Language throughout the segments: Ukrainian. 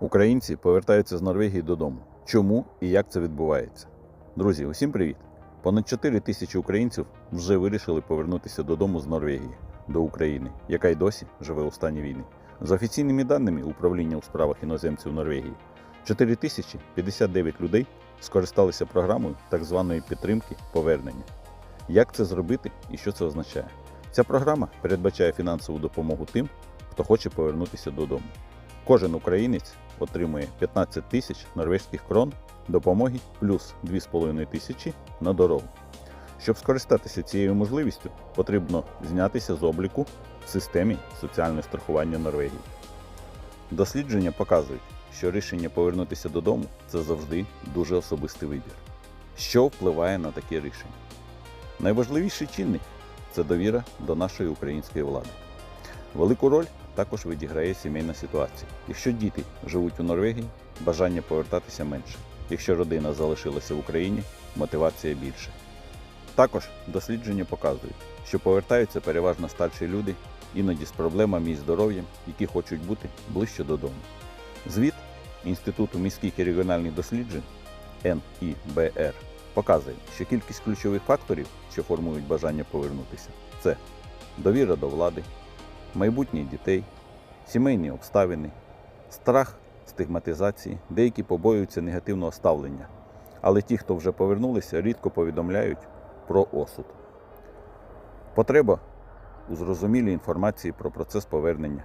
Українці повертаються з Норвегії додому. Чому і як це відбувається? Друзі, усім привіт! Понад 4 тисячі українців вже вирішили повернутися додому з Норвегії до України, яка й досі живе у стані війни. За офіційними даними управління у справах іноземців Норвегії, 4059 людей скористалися програмою так званої підтримки повернення. Як це зробити і що це означає? Ця програма передбачає фінансову допомогу тим, хто хоче повернутися додому. Кожен українець отримує 15 тисяч норвезьких крон допомоги плюс 2,5 тисячі на дорогу. Щоб скористатися цією можливістю, потрібно знятися з обліку в системі соціального страхування Норвегії. Дослідження показують, що рішення повернутися додому це завжди дуже особистий вибір. Що впливає на таке рішення? Найважливіший чинник це довіра до нашої української влади. Велику роль також відіграє сімейна ситуація. Якщо діти живуть у Норвегії, бажання повертатися менше. Якщо родина залишилася в Україні, мотивація більше. Також дослідження показують, що повертаються переважно старші люди, іноді з проблемами із здоров'ям, які хочуть бути ближче додому. Звіт Інституту міських і регіональних досліджень НІБР показує, що кількість ключових факторів, що формують бажання повернутися, це довіра до влади, майбутнє дітей, сімейні обставини, страх стигматизації, деякі побоюються негативного ставлення. Але ті, хто вже повернулися, рідко повідомляють про осуд. Потреба у зрозумілій інформації про процес повернення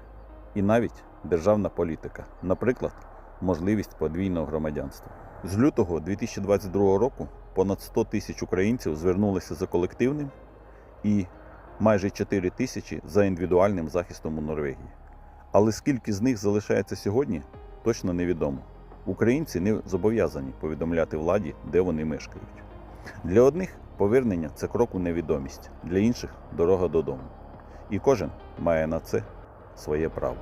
і навіть державна політика, наприклад, можливість подвійного громадянства. З лютого 2022 року понад 100 тисяч українців звернулися за колективним і майже 4 тисячі за індивідуальним захистом у Норвегії. Але скільки з них залишається сьогодні, точно невідомо. Українці не зобов'язані повідомляти владі, де вони мешкають. Для одних повернення це крок у невідомість, для інших дорога додому. І кожен має на це своє право.